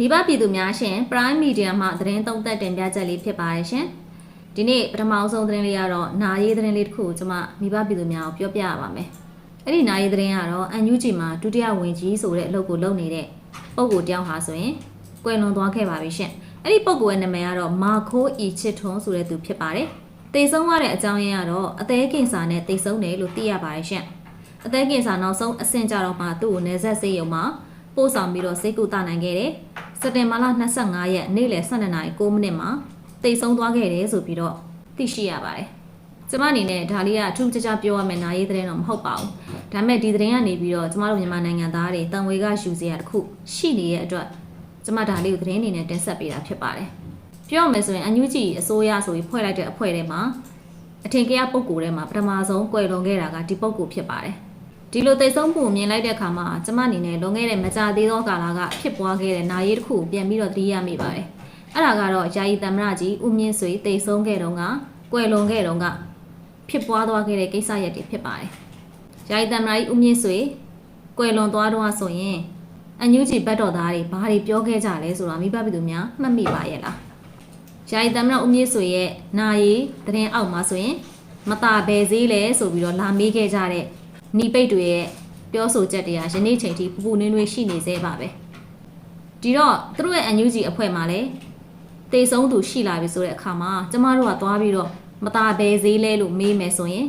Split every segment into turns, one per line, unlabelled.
မိဘပြည်သူများရှင် Prime Media မှသတင်းသုံးသပ်တင်ပြချက်လေးဖြစ်ပါတယ်ရှင်ဒီနေ့ပထမအဆုံးသတင်းလေးကတော့နာရေးသတင်းလေးတစ်ခုကိုကျွန်မမိဘပြည်သူများကိုပြောပြရပါမယ်အဲ့ဒီနာရေးသတင်းကတော့ UNG မှာဒုတိယဝန်ကြီးဆိုတဲ့အလုပ်ကိုလုပ်နေတဲ့ပုံကိုတယောက်ဟာဆိုရင်ကွယ်လွန်သွားခဲ့ပါပြီရှင်အဲ့ဒီပုံကိုရဲ့နာမည်ကတော့မာခိုးအီချစ်ထွန်းဆိုတဲ့သူဖြစ်ပါတယ်တေဆုံးရတဲ့အကြောင်းရင်းကတော့အသေးကင်ဆာနဲ့တေဆုံးတယ်လို့သိရပါတယ်ရှင်အသေးကင်ဆာနောက်ဆုံးအဆင့်ကြတော့မှသူ့ကိုနေဆက်စေးရုံမှာပို့ဆောင်ပြီးတော့စိတ်ကူတနိုင်ခဲ့တယ် စက်တင်ဘာလ25ရက်နေ့လယ်12နာရီ9မိနစ်မှာတိတ်ဆုံးသွားခဲ့တယ်ဆိုပြီးတော့သိရှိရပါတယ်။ကျမအနေနဲ့ဒါလေးကအထူးကြကြပြောရမယ်နာရေးသတင်းတော့မဟုတ်ပါဘူး။ဒါပေမဲ့ဒီသတင်းကနေပြီးတော့ကျမတို့မြန်မာနိုင်ငံသားတွေတန်ဝေကယူစရာတစ်ခုရှိနေတဲ့အတွက်ကျမဒါလေးကိုသတင်းအနေနဲ့တင်ဆက်ပေးတာဖြစ်ပါတယ်။ပြောရမယ်ဆိုရင်အန်ယူဂျီအစိုးရဆိုပြီးဖွဲ့လိုက်တဲ့အဖွဲ့ထဲမှာအထင်ကရပုံကိုယ်ထဲမှာပထမဆုံးကွယ်လွန်ခဲ့တာကဒီပုံကိုယ်ဖြစ်ပါတယ်။ ဒီလိုသိဆုံးမှုကိုမြင်လိုက်တဲ့အခါမှာကျမအနေနဲ့လွန်ခဲ့တဲ့မကြာသေးသောကာလကဖြစ်ပွားခဲ့တဲ့နာရီတစ်ခုကိုပြန်ပြီးတော့သတိရမိပါတယ်။အဲ့ဒါကတော့ယာယီသမ္မတကြီးဦးမြင့်ဆွေသိဆုံးခဲ့တုန်းကကွယ်လွန်ခဲ့တုန်းကဖြစ်ပွားသွားခဲ့တဲ့ကိစ္စရပ်တွေဖြစ်ပါတယ်။ယာယီသမ္မတကြီးဦးမြင့်ဆွေကွယ်လွန်သွားတော့ဆိုရင်အန်ယူဂျီဘတ်တော်သားတွေဘာတွေပြောခဲ့ကြလဲဆိုတာမိဘပြည်သူများမှတ်မိပါရဲ့လား။ယာယီသမ္မတဦးမြင့်ဆွေရဲ့နာရီသတင်းအောက်မှာဆိုရင်မตาဘယ်စည်းလဲဆိုပြီးတော့လာမေးခဲ့ကြတဲ့ နီပိတ်တွေရဲ့ပြောဆိုချက်တွေကယနေ့ချိန်ထိပူပူနွေးနွေးရှိနေသေးပါပဲဒီတော့သူတို့ရဲ့ NUG အဖွဲ့မှာလည်းတေဆုံးသူရှိလာပြီဆိုတဲ့အခါမှာကျမတို့ကသွားပြီးတော့မตาဘဲဈေးလဲလို့မေးမယ်ဆိုရင်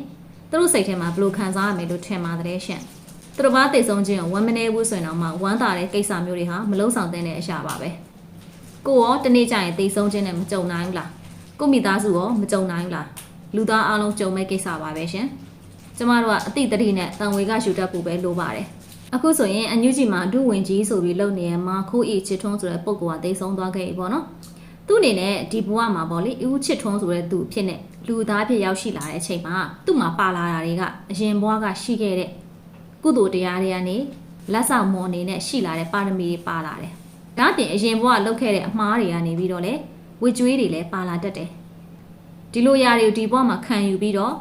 သူတို့စိတ်ထဲမှာဘယ်လိုခံစားရမယ်လို့ထင်ပါတယ်ရှင့်သူတို့ဘာတေဆုံးခြင်းကိုဝမ်းမနေဘူးဆိုရင်တော့မှဝမ်းသာတဲ့ကိစ္စမျိုးတွေဟာမလုံးဆောင်တဲ့အရာပါပဲကိုရောတနေ့ကျရင်တေဆုံးခြင်းနဲ့မကြုံနိုင်ဘူးလားကိုမိသားစုရောမကြုံနိုင်ဘူးလားလူသားအလုံးကြုံမဲ့ကိစ္စပါပဲရှင် ကျမတို့ကအတိတ်တတိနဲ့တန်ဝေကရှူတတ်ဖို့ပဲလိုပါတယ်အခုဆိုရင်အန်ယူဂျီမှာဒုဝင်ကြီးဆိုပြီးလုပ်နေရမှာခိုးအီချစ်ထွန်းဆိုတဲ့ပုံကတိတ်ဆုံးသွားခဲ့ပြီပေါ့နော်သူ့အနေနဲ့ဒီဘဝမှာပေါ့လေဦးချစ်ထွန်းဆိုတဲ့သူဖြစ်နေလူသားဖြစ်ရောက်ရှိလာတဲ့အချိန်မှာသူ့မှာပါလာတာတွေကအရင်ဘဝကရှိခဲ့တဲ့ကုသိုလ်တရားတွေကနေလက်ဆောင်မွန်အနေနဲ့ရှိလာတဲ့ပါရမီတွေပါလာတယ်ဒါ့အပြင်အရင်ဘဝလုပ်ခဲ့တဲ့အမှားတွေကနေပြီးတော့လေဝေကျွေးတွေလည်းပါလာတတ်တယ်ဒီလိုຢာတွေကိုဒီဘဝမှာခံယူပြီးတော့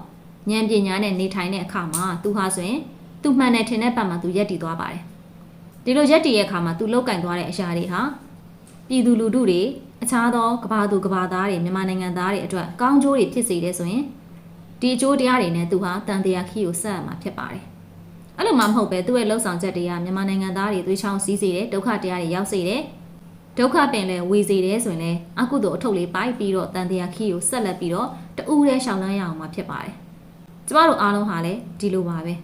ဉာဏ်ပညာနဲ့နေထိုင်တဲ့အခါမှာသူဟာဆိုရင်သူမှန်တယ်ထင်တဲ့ဘက်မှာသူရက်တည်သွားပါတယ်ဒီလိုရက်တည်ရဲ့အခါမှာသူလောက်ကင်သွားတဲ့အရာတွေဟာပြည်သူလူထုတွေအခြားသောကဘာသူကဘာသားတွေမြန်မာနိုင်ငံသားတွေအတွက်ကောင်းကျိုးတွေဖြစ်စေတဲ့ဆိုရင်ဒီအကျိုးတရားတွေနဲ့သူဟာတန်တရားခီကိုဆက်ရမှာဖြစ်ပါတယ်အဲ့လိုမှမဟုတ်ပဲသူ့ရဲ့လှုပ်ဆောင်ချက်တွေကမြန်မာနိုင်ငံသားတွေသွေးချောင်းစီးစေတယ်ဒုက္ခတရားတွေရောက်စေတယ်ဒုက္ခပင်လဲဝေစေတယ်ဆိုရင်လည်းအကုသိုလ်အထုပ်လေးပိုက်ပြီးတော့တန်တရားခီကိုဆက်လက်ပြီးတော့တူးတဲ့ရှောင်းလန်းရအောင်မှာဖြစ်ပါတယ် ကျမတို့အားလုံးဟာလည်းဒီလိုပါပဲ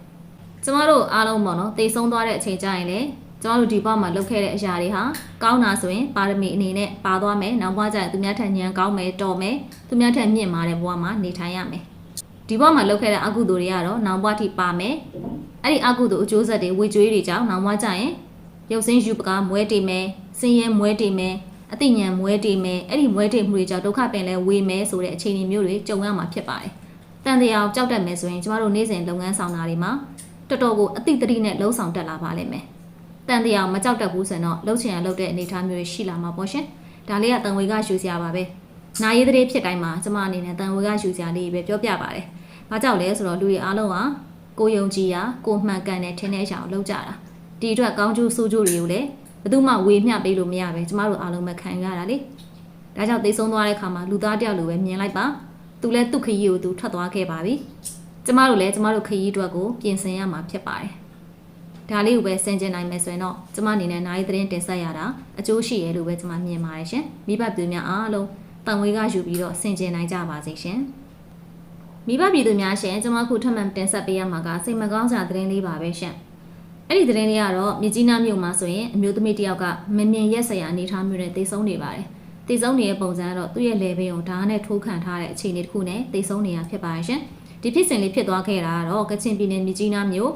ကျမတို့အားလုံးပေါ့နော်တေဆုံးသွားတဲ့အချိန်ကျရင်လည်းကျမတို့ဒီဘက်မှာလုပ်ခဲ့တဲ့အရာတွေဟာကောင်းတာဆိုရင်ပါရမီအနေနဲ့ပါသွားမယ်နောက်ဘဝကျရင်သူများထက်ဉာဏ်ကောင်းမယ်တော်မယ်သူများထက်မြင့်မာတဲ့ဘဝမှာနေထိုင်ရမယ်ဒီဘဝမှာလုပ်ခဲ့တဲ့အကုသိုလ်တွေကတော့နောက်ဘဝထိပါမယ်အဲ့ဒီအကုသိုလ်အကျိုးဆက်တွေဝေကျွေးတွေကြောင့်နောက်ဘဝကျရင်ရုပ်စင်းယူပကားမွဲတေမယ်စင်ရဲမွဲတေမယ်အသိဉာဏ်မွဲတေမယ်အဲ့ဒီမွဲတေမှုတွေကြောင့်ဒုက္ခပင်လဲဝေမယ်ဆိုတဲ့အခြေအနေမျိုးတွေကြုံရမှာဖြစ်ပါတယ် တန်တရားကြောက်တတ်မယ်ဆိုရင်ကျမတို့နေ့စဉ်လုပ်ငန်းဆောင်တာတွေမှာတော်တော်ကိုအတိတ်တတိနဲ့လှုံ့ဆော်တက်လာပါလိမ့်မယ်။တန်တရားမကြောက်တတ်ဘူးဆိုရင်တော့လှုပ်ချင်ရလှုပ်တဲ့အနေအထားမျိုးရှိလာမှာပေါ့ရှင်။ဒါလေးကတန်ဝေကရှူစရာပါပဲ။နာရေးတဲ့ဖြစ်တိုင်းမှာကျမအနေနဲ့တန်ဝေကရှူစရာလေးပဲပြောပြပါတယ်။ဘာကြောင့်လဲဆိုတော့လူတွေအားလုံးကကိုယုံကြည်ရာကိုမှန်ကန်တဲ့ထင်တဲ့အရာကိုလုပ်ကြတာ။ဒီအတွက်ကောင်းကျိုးဆိုးကျိုးတွေကိုလည်းဘယ်သူမှဝေမျှပေးလို့မရပဲကျမတို့အားလုံးပဲခံရတာလေ။ဒါကြောင့်သိဆုံးသွားတဲ့အခါမှာလူသားတယောက်လိုပဲမြင်လိုက်ပါ။ သူလည်းသူ့ခရီးကိုသူထွက်သွားခဲ့ပါပြီကျမတို့လည်းကျမတို့ခရီးအတွက်ကိုပြင်ဆင်ရမှာဖြစ်ပါတယ်ဒါလေးကိုပဲဆင်ကျင်နိုင်မယ်ဆိုရင်တော့ကျမအနေနဲ့နိုင်သတင်းတင်ဆက်ရတာအကျိုးရှိရလို့ပဲကျမမြင်ပါတယ်ရှင်မိဘပြည်သူများအားလုံးတန်ဝေးကယူပြီးတော့ဆင်ကျင်နိုင်ကြပါစေရှင်မိဘပြည်သူများရှင်ကျမခုထပ်မံတင်ဆက်ပေးရမှာကစိတ်မကောင်းစရာသတင်းလေးပါပဲရှင်အဲ့ဒီသတင်းလေးကတော့မြကြီးနားမြို့မှာဆိုရင်အမျိုးသမီးတစ်ယောက်ကမမြင်ရက်စရာအနေထားမျိုးနဲ့တိတ်ဆုံးနေပါတယ် တည်ဆုံးနေတဲ့ပုံစံကတော့သူ့ရဲ့လေဘင်းကိုဓာတ်နဲ့ထိုးခံထားတဲ့အခြေအနေတစ်ခုနဲ့တည်ဆုံးနေတာဖြစ်ပါရဲ့ရှင်ဒီဖြစ်စဉ်လေးဖြစ်သွားခဲ့တာကတော့ကချင်ပြည်နယ်မြကြီးနားမြို့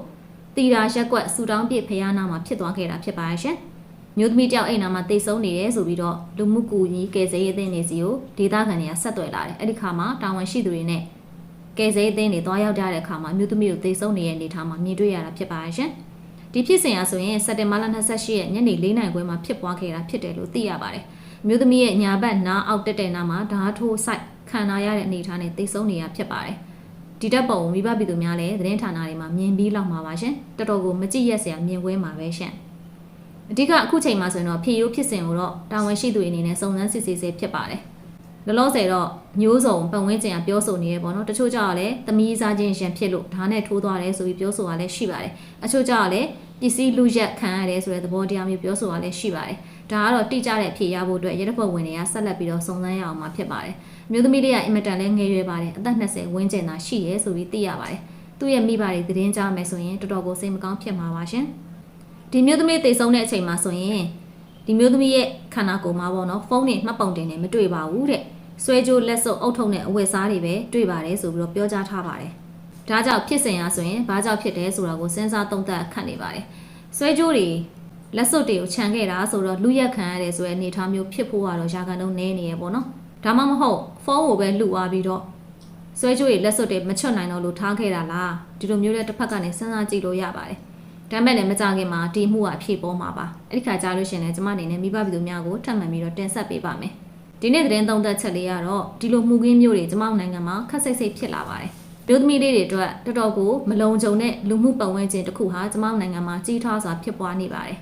တီရာရက်ကွက်စူတောင်းပြစ်ဖျားနာမှာဖြစ်သွားခဲ့တာဖြစ်ပါရဲ့ရှင်မြို့သမီးတယောက်အိမ်နာမှာတည်ဆုံးနေတယ်ဆိုပြီးတော့လူမှုကူညီကယ်ဆယ်ရေးအသင်းတွေစီကိုဒေသခံတွေကဆက်သွယ်လာတယ်အဲ့ဒီခါမှာတာဝန်ရှိသူတွေနဲ့ကယ်ဆယ်ရေးအသင်းတွေတွားရောက်ကြတဲ့အခါမှာမြို့သမီးကိုတည်ဆုံးနေတဲ့အနေအထားမှာမြင်တွေ့ရတာဖြစ်ပါရဲ့ရှင်ဒီဖြစ်စဉ်အရဆိုရင်စက်တင်ဘာလ28ရက်ညနေ4နာရီခွဲမှာဖြစ်ပွားခဲ့တာဖြစ်တယ်လို့သိရပါတယ်။ မျိုးသမီးရဲ့ညာဘက်နားအောက်တက်တဲ့နားမှာဓာတ်ထိုးဆိုင်ခံရရတဲ့အနေအထားနဲ့သိဆုံးနေရဖြစ်ပါတယ်ဒီတက်ပုံမိဘပြည်သူများလည်းသတင်းဌာနတွေမှာမြင်ပြီးလောက်မှာပါရှင်တော်တော်ကိုမကြည့်ရက်စရာမြင်ကွင်းမှာပဲရှင်မအဓိကအခုချိန်မှာဆိုရင်တော့ဖြေရိုးဖြစ်စဉ်ကိုတော့တာဝန်ရှိသူတွေအနေနဲ့စုံစမ်းစစ်ဆေးစေဖြစ်ပါတယ်လောလောဆယ်တော့မျိုးစုံပတ်ဝန်းကျင်ကပြောဆိုနေရပေါ့နော်တချို့ကြောက်လည်းသမီးစားချင်းရန်ဖြစ်လို့ဓာတ်နဲ့ထိုးသွားတယ်ဆိုပြီးပြောဆိုတာလည်းရှိပါတယ်အချို့ကြောက်လည်းပစ္စည်းလူရက်ခံရတယ်ဆိုတဲ့သဘောတရားမျိုးပြောဆိုတာလည်းရှိပါတယ် ဒါကတော့တိကျတဲ့ဖြေရဖို့အတွက်ရဲတပ်ဖွဲ့ဝင်တွေကဆက်လက်ပြီးတော့စုံစမ်းရအောင်မှာဖြစ်ပါတယ်အမျိုးသမီးလေးကအင်မတန်လည်းငယ်ရွယ်ပါတယ်အသက်20ဝန်းကျင်သာရှိရဲဆိုပြီးသိရပါတယ်သူ့ရဲ့မိဘတွေသတင်းကြားမယ်ဆိုရင်တော်တော်ကိုစိတ်မကောင်းဖြစ်မှာပါရှင်ဒီမျိုးသမီးတိတ်ဆုံးတဲ့အချိန်မှာဆိုရင်ဒီမျိုးသမီးရဲ့ခန္ဓာကိုယ်မှာပေါ့နော်ဖုန်းတွေမှတ်ပုံတင်နေမတွေ့ပါဘူးတဲ့ဆွဲကြိုးလက်စုပ်အုပ်ထုပ်နဲ့အဝတ်စားတွေပဲတွေ့ပါတယ်ဆိုပြီးတော့ပြောကြားထားပါတယ်ဒါကြောင့်ဖြစ်စဉ်ရဆိုရင်ဘာကြောင့်ဖြစ်တယ်ဆိုတာကိုစဉ်းစားသုံးသပ်ခန့်နေပါတယ်ဆွဲကြိုးတွေ လက်စွပ်တွေကိုခြံခဲ့တာဆိုတော့လူရက်ခံရတယ်ဆိုတဲ့အနေအထားမျိုးဖြစ်ဖို့ကတော့ရာဂန်တော့နည်းနေရပေါ့နော်ဒါမှမဟုတ်ဖုန်းကိုပဲလှူသွားပြီးတော့ဆွဲကြိုးတွေလက်စွပ်တွေမချွတ်နိုင်တော့လို့ထားခဲ့တာလားဒီလိုမျိုးတဲ့တစ်ဖက်ကနေစဉ်းစားကြည့်လို့ရပါတယ်ဒါမဲ့လည်းမကြခင်မှာဒီမှုကအဖြစ်ပေါ်မှာပါအဲ့ဒီခါကြားလို့ရှရင်လည်းကျမအနေနဲ့မိဘပြည်သူများကိုထပ်မံပြီးတော့တင်ဆက်ပေးပါမယ်ဒီနေ့သတင်းသုံးသက်ချက်လေးကတော့ဒီလိုမှုကင်းမျိုးတွေကျမတို့နိုင်ငံမှာခက်စိတ်စိတ်ဖြစ်လာပါတယ်မျိုးသမီးလေးတွေအတွက်တော်တော်ကိုမလုံခြုံတဲ့လူမှုပတ်ဝန်းကျင်တစ်ခုဟာကျမတို့နိုင်ငံမှာကြီးထွားစွာဖြစ်ပွားနေပါတယ်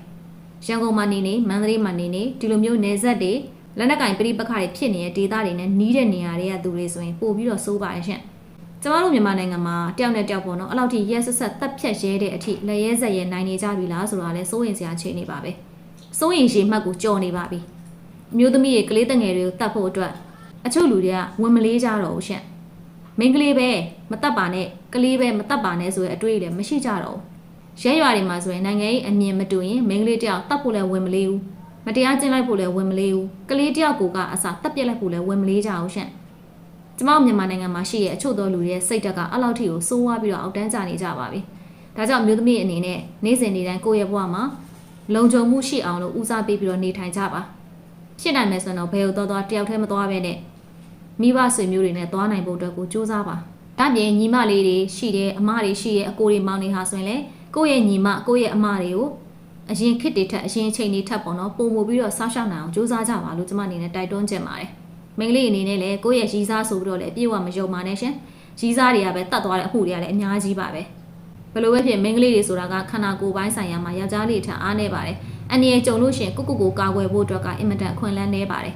ရန်ကုန်မှာနေနေမန္တလေးမှာနေနေဒီလိုမျိုးနေဆက်တွေလက်နက်ကင်ပြိပခါတွေဖြစ်နေတဲ့ဒေသတွေနဲ့နီးတဲ့နေရာတွေကသူတွေဆိုရင်ပို့ပြီးတော့စိုးပါရဲ့ရှင့်ကျမတို့မြန်မာနိုင်ငံမှာတယောက်နဲ့တယောက်ပေါ့နော်အဲ့လောက်ထိရဲဆက်ဆက်တက်ဖြတ်ရဲတဲ့အထိလက်ရဲဆက်ရဲနိုင်နေကြပြီလားဆိုတာလဲစိုးရင်စရာအခြေအနေပါပဲစိုးရင်ရှိမှတ်ကိုကြော်နေပါပြီအမျိုးသမီးတွေကလေးတငယ်တွေကိုတတ်ဖို့အတွက်အချို့လူတွေကဝင်မလေးကြတော့ဘူးရှင့်မိန်းကလေးပဲမတတ်ပါနဲ့ကလေးပဲမတတ်ပါနဲ့ဆိုတဲ့အတွေ့အကြုံမရှိကြတော့ဘူး ရဲရွာတွေမှာဆိုရင်နိုင်ငံရေးအမြင်မတူရင်မိန်းကလေးတယောက်တတ်ဖို့လဲဝင်မလေးဘူးမတရားကျင့်လိုက်ဖို့လဲဝင်မလေးဘူးကလေးတယောက်ကိုကအစားတက်ပြက်လိုက်ဖို့လဲဝင်မလေးကြအောင်ရှင့်ကျမတို့မြန်မာနိုင်ငံမှာရှိတဲ့အချို့သောလူတွေရဲ့စိတ်ဓာတ်ကအလောက်ထိကိုစိုးဝါးပြီးတော့အောက်တန်းကျနေကြပါပြီ။ဒါကြောင့်မျိုးသမီးအနေနဲ့နေ့စဉ်နေ့တိုင်းကိုယ့်ရဲ့ဘဝမှာလုံခြုံမှုရှိအောင်လို့ဦးစားပေးပြီးတော့နေထိုင်ကြပါ။ဖြစ်နိုင်မယ်ဆိုတော့ဘယ်လိုတော့တော့တယောက်တည်းမသွားဘဲနဲ့မိဘဆွေမျိုးတွေနဲ့သွားနိုင်ဖို့အတွက်ကိုစူးစမ်းပါ။ဒါပြင်ညီမလေးတွေရှိတယ်အမတွေရှိတယ်အကိုတွေမောင်တွေဟာဆိုရင်လေ ကိုယ့်ရဲ့ညီမကိုယ့်ရဲ့အမတွေကိုအရင်ခစ်တွေထက်အရင်ချိန်တွေထက်ပေါ့နော်ပုံမှုပြီးတော့ဆောက်ရှောက်နိုင်အောင်စူးစမ်းကြပါလို့ကျမအနေနဲ့တိုက်တွန်းချင်ပါတယ်။မိန်းကလေးအနေနဲ့လည်းကိုယ့်ရဲ့ရီးစားဆိုပြီးတော့လည်းအပြည့်အဝမယုံပါနဲ့ရှင်ရီးစားတွေကပဲတတ်သွားတဲ့အမှုတွေကလည်းအများကြီးပါပဲဘယ်လိုပဲဖြစ်မိန်းကလေးတွေဆိုတာကခန္ဓာကိုယ်ပိုင်းဆိုင်ရာမှာယောက်ျားလေးထက်အားနေပါတယ်အန်ဒီရဲ့ကြုံလို့ရှင်ကိုကိုကိုကာကွယ်ဖို့အတွက်ကအင်မတန်ခွင့်လန်းနေပါတယ်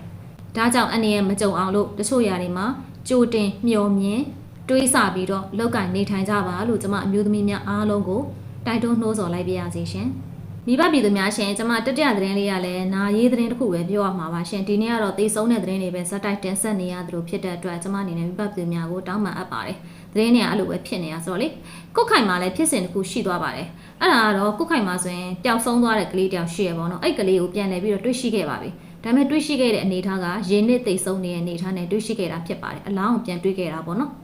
ဒါကြောင့်အန်ဒီရဲ့မကြုံအောင်လို့တချို့ຢာတွေမှာကြိုတင်မျှော်မြင်တွေးဆပြီးတော့လောက်ကင်နေထိုင်ကြပါလို့ကျွန်မအမျိုးသမီးများအားလုံးကို တိုက်တွန်းနှိုးဆော်လိုက်ပါရစေရှင်။မိဘပြည်သူများရှင်ကျွန်မတတိယသတင်းလေးကလည်းနာရေးသတင်းတစ်ခုပဲပြောရမှာပါရှင်ဒီနေ့ကတော့သေဆုံးတဲ့သတင်းတွေပဲဇက်တိုက်တင်ဆက်နေရသလိုဖြစ်တဲ့အတွက်ကျွန်မအနေနဲ့မိဘပြည်သူများကိုတောင်းပန်အပ်ပါတယ်သတင်းတွေကအဲ့လိုပဲဖြစ်နေရဆိုတော့လေကုတ်ခိုင်မှာလည်းဖြစ်စဉ်တစ်ခုရှိသွားပါတယ်အဲ့ဒါကတော့ကုတ်ခိုင်မှာဆိုရင်ပျောက်ဆုံးသွားတဲ့ကလေးတယောက်ရှိရပေါ့နော်အဲ့ကလေးကိုပြန်လည်ပြီးတော့တွေ့ရှိခဲ့ပါပြီဒါပေမဲ့တွေ့ရှိခဲ့တဲ့အနေအထားကရင်းနစ်သိဆုံးနေတဲ့အနေအထားနဲ့တွေ့ရှိခဲ့တာဖြစ်ပါတယ်အလောင်းကိုပြန်တွေ့ခဲ့တာပေါ့နော်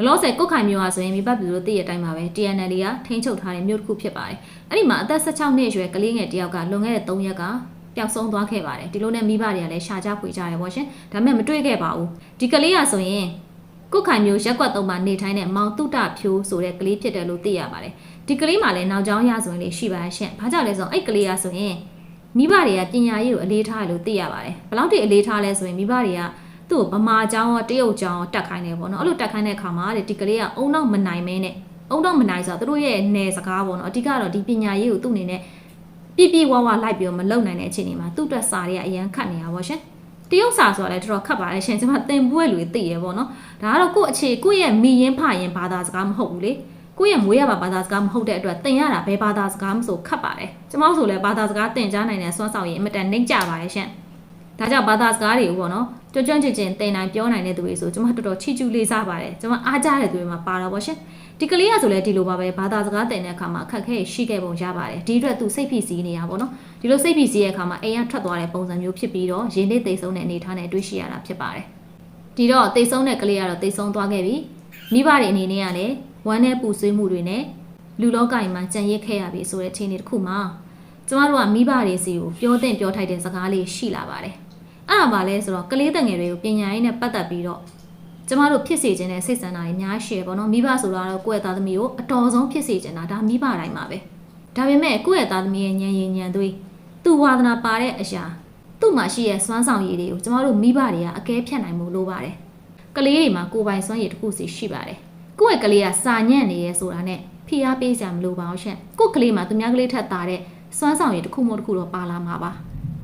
ဘလော့ဆယ်ကုတ်ခိုင်မျိုးဟာဆိုရင်မိဘပြည်သူတို့သိရတဲ့အတိုင်းပါပဲ TNL ကထိန်းချုပ်ထားတဲ့မြို့တစ်ခုဖြစ်ပါတယ်။အဲ့ဒီမှာအသက်16နှစ်အရွယ်ကလေးငယ်တယောက်ကလွန်ခဲ့တဲ့3ရက်ကပျောက်ဆုံးသွားခဲ့ပါတယ်။ဒီလိုနဲ့မိဘတွေကလည်းရှာကြဖွေကြတယ်ပေါ့ရှင်။ဒါပေမဲ့မတွေ့ခဲ့ပါဘူး။ဒီကလေးကဆိုရင်ကုတ်ခိုင်မျိုးရက်ကွက်သုံးပါနေထိုင်တဲ့မောင်တုတဖြိုးဆိုတဲ့ကလေးဖြစ်တယ်လို့သိရပါတယ်။ဒီကလေးမှလည်းနောက်ကျောင်းရဆိုရင်လေးရှိပါရှင်။ဘာကြောင့်လဲဆိုတော့အဲ့ကလေးကဆိုရင်မိဘတွေကပညာရေးကိုအလေးထားတယ်လို့သိရပါတယ်။ဘယ်လောက်ထိအလေးထားလဲဆိုရင်မိဘတွေက သူ့ဗမာကျောင်းရောတရုတ်ကျောင်းရောတက်ခိုင်းတယ်ပေါ့နော်အဲ့လိုတက်ခိုင်းတဲ့အခါမှာတဲ့ဒီကလေးကအုံတော့မနိုင်မဲနဲ့အုံတော့မနိုင်ဆိုတော့သူတို့ရဲ့နယ်စကားပေါ့နော်အဓိကတော့ဒီပညာရေးကိုသူ့အနေနဲ့ပြပြဝဝလိုက်ပြီးတော့မလုံနိုင်တဲ့အခြေအနေမှာသူ့အတွက်စာတွေကအရန်ခတ်နေတာပေါ့ရှင်တရုတ်စာဆိုတာလည်းတော်တော်ခက်ပါတယ်ရှင်ကျွန်မသင်ပွဲလူတွေသိရပေါ့နော်ဒါကတော့ကို့အခြေကို့ရဲ့မိရင်ဖရင်ဘာသာစကားမဟုတ်ဘူးလေကိုယ့်ရဲ့မွေးရပါဘာသာစကားမဟုတ်တဲ့အတွက်သင်ရတာဘယ်ဘာသာစကားမဆိုခက်ပါတယ်ကျွန်မဆိုလည်းဘာသာစကားသင်ကြားနိုင်တဲ့စွမ်းဆောင်ရည်အမတန်နှိမ့်ကြပါရဲ့ရှင်။ ဒါကြောင့်ဘာသာစကားတွေကိုပေါ့နော်ကြွကြွချင်ချင်တင်နိုင်ပြောနိုင်တဲ့သူတွေဆိုကျွန်မတော်တော်ချီကျူးလေးစားပါတယ်ကျွန်မအားကြတဲ့သူတွေမှာပါတော့ပေါ့ရှင်ဒီကလေးကဆိုလဲဒီလိုပါပဲဘာသာစကားတင်တဲ့အခါမှာအခက်ခဲရှိခဲ့ပုံရပါတယ်ဒီအတွက်သူစိတ်ဖိစီးနေတာပေါ့နော်ဒီလိုစိတ်ဖိစီးရဲ့အခါမှာအိမ်ကထွက်သွားတဲ့ပုံစံမျိုးဖြစ်ပြီးတော့ရင်းနှီးသိဆုံးတဲ့အနေအထားနဲ့တွေ့ရှိရတာဖြစ်ပါတယ်ဒီတော့သိဆုံးတဲ့ကလေးကတော့သိဆုံးသွားခဲ့ပြီမိဘတွေအနေနဲ့ကလည်းဝမ်းနဲ့ပူဆွေးမှုတွေနဲ့လူလောကကြီးမှာကြံရစ်ခဲ့ရပြီဆိုတဲ့အခြေအနေတစ်ခုမှာကျမတို့ကမိဘတွေစီကိုပြောတဲ့ပြောထိုက်တဲ့စကားလေးရှိလာပါတယ် အဲ့ဒါပါလဲဆိုတော့ကလေးတငယ်တွေကိုပညာရေးနဲ့ပတ်သက်ပြီးတော့ကျမတို့ဖြစ်စေခြင်းနဲ့စိတ်ဆန္ဒတွေအများရှိရပေါ့နော်မိဘဆိုတော့ကိုယ့်ရဲ့သားသမီးကိုအတော်ဆုံးဖြစ်စေခြင်းတာဒါမိဘတိုင်းပါပဲဒါပေမဲ့ကိုယ့်ရဲ့သားသမီးရဲ့ဉာဏ်ရည်ဉာဏ်သွေးသူ့ဝါသနာပါတဲ့အရာသူ့မှာရှိတဲ့စွမ်းဆောင်ရည်တွေကိုကျမတို့မိဘတွေကအကဲဖြတ်နိုင်မှုလိုပါတယ်ကလေးတွေမှာကိုယ်ပိုင်စွမ်းရည်တစ်ခုစီရှိပါတယ်ကိုယ့်ရဲ့ကလေးကစာညံ့နေရဲဆိုတာနဲ့ဖိအားပေးစရာမလိုပါဘူးရှင့်ကိုယ့်ကလေးမှာသူများကလေးထက်တာတဲ့စွမ်းဆောင်ရည်တစ်ခုမှတစ်ခုတော့ပါလာမှာပါ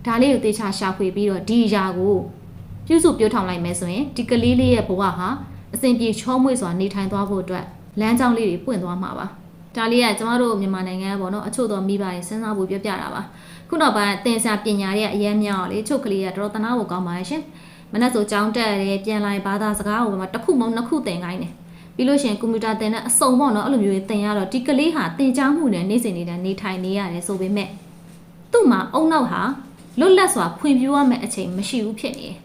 ဒါလေးကိုသေချာရှာဖွေပြီးတော့ဒီအရာကိုပြုစုပြောထောင်လိုက်မယ်ဆိုရင်ဒီကလေးလေးရဲ့ဘဝဟာအစဉ်ပြေချောမွေ့စွာနေထိုင်သွားဖို့အတွက်လမ်းကြောင်းလေးတွေပွင့်သွားမှာပါဒါလေးကကျမတို့မြန်မာနိုင်ငံကပေါ့နော်အချို့သောမိဘတွေစဉ်းစားဖို့ပြောပြတာပါခုနောက်ပိုင်းသင်စားပညာတွေကအရင်မြောက်လေချုပ်ကလေးကတော်တော်တနာဖို့ကောင်းပါရဲ့ရှင်မနေ့ဆိုကြောင်းတက်ရတယ်ပြန်လာရင်ဘာသာစကားကိုမှတစ်ခုမဟုတ်နှစ်ခုသင်ခိုင်းတယ်ပြီးလို့ရှိရင်ကွန်ပျူတာသင်တဲ့အစုံပေါ့နော်အဲ့လိုမျိုးတွေသင်ရတော့ဒီကလေးဟာသင်ကြားမှုနဲ့နေ့စဉ်နေ့တိုင်းနေထိုင်နေရတယ်ဆိုပေမဲ့သူ့မှာအုံနောက်ဟာ လွတ်လပ်စွာဖွံ့ဖြိုးရမယ့်အချိန်မရှိဘူးဖြစ်နေတယ်